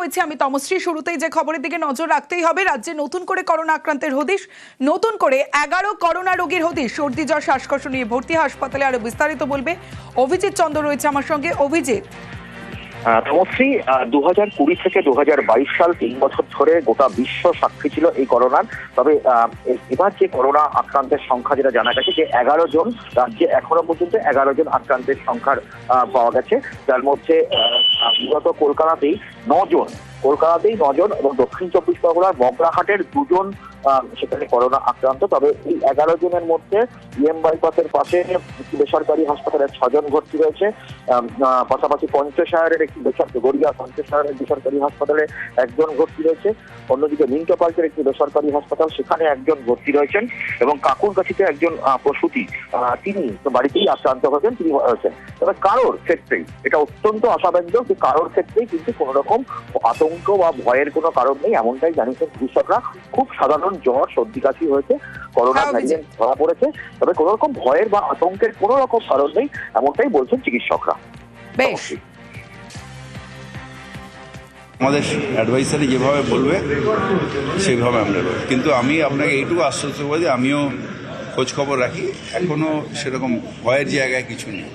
হয়েছে। আমি তমশ্রী, শুরুতেই যে খবরের দিকে নজর রাখতেই হবে, রাজ্যে নতুন করে করোনা আক্রান্তের হদিশ, নতুন করে এগারো করোনা রোগীর হদিশ। সর্দি জ্বর শ্বাসকষ্ট নিয়ে ভর্তি হাসপাতালে আরও বিস্তারিত বলবে অভিজিৎ চন্দ্র রয়েছে আমার সঙ্গে। অভিজিৎ। তমশ্রী দু হাজার কুড়ি থেকে দু হাজার বাইশ সাল তিন বছর ধরে গোটা বিশ্ব সাক্ষী ছিল এই করোনার। তবে এবার যে করোনা আক্রান্তের সংখ্যা যেটা জানা গেছে যে এগারো জন রাজ্যে এখনও পর্যন্ত এগারো জন আক্রান্তের সংখ্যার পাওয়া গেছে। যার মধ্যে মূলত কলকাতাতেই নজন কলকাতাতেই নজন এবং দক্ষিণ চব্বিশ পরগনার বগরাহাটের দুজন সেখানে করোনা আক্রান্ত। তবে এই এগারো জনের মধ্যে ইএম বাইপাসের পাশে বেসরকারি হাসপাতালে ছজন ভর্তি রয়েছে। পাশাপাশি পঞ্চশায়ারের একটি বেসরকারি গড়িয়া পঞ্চশায়ারের বেসরকারি হাসপাতালে একজন ভর্তি রয়েছে। অন্যদিকে মিন্টো পার্কের একটি বেসরকারি হাসপাতাল, সেখানে একজন ভর্তি রয়েছেন এবং কাকুরকাছিতে একজন প্রসূতি তিনি বাড়িতেই আক্রান্ত হয়েছেন, তিনি হয়েছেন। তবে কারোর ক্ষেত্রেই, এটা অত্যন্ত আশাব্যঞ্জক যে কারোর ক্ষেত্রেই কিন্তু কোনো রকম আতঙ্ক বা ভয়ের কোনো কারণ নেই এমনটাই জানিয়েছেন চিকিৎসকরা খুব সাধারণ জ্বর সর্দি কাশি হয়েছে করোনা হ্যাঁ, ভ্যারিয়েন্ট ধরা পড়েছে তবে কোনো রকম ভয়ের বা আতঙ্কের কোনো রকম কারণ নেই এমনটাই বলছেন চিকিৎসকরা। বেশ। আমাদের অ্যাডভাইসারি যেভাবে বলবে সেইভাবে আমরা কিন্তু আমি আপনাকে এইটুকু আশ্বস্ত করব যে আমিও খোঁজ খবর রাখি এখনও সেরকম ভয়ের জায়গায় কিছু নেই।